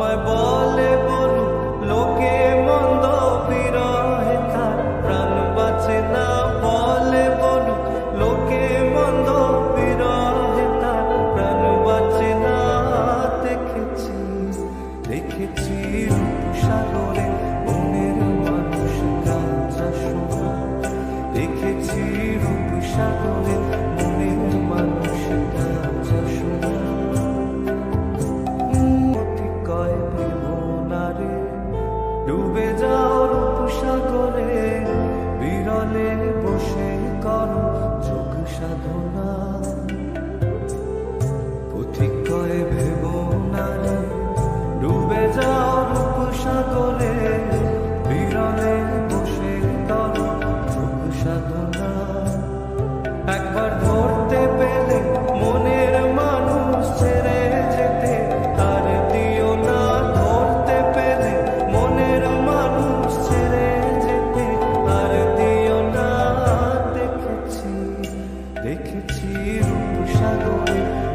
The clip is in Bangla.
আমায় বলে বলু, লোকে মন্দ বিরহে তার প্রাণ বাঁচে না। বলে বলু, লোকে মন্দ বিরহে তার প্রাণ বাঁচে না। দেখেছিস দেখেছি রূপসাগরে মনের মানুষ গাঁজা শোনা দেখেছি রূপসাগরে মনের ডুবে যাও Rupsagar. que tira o um puxador.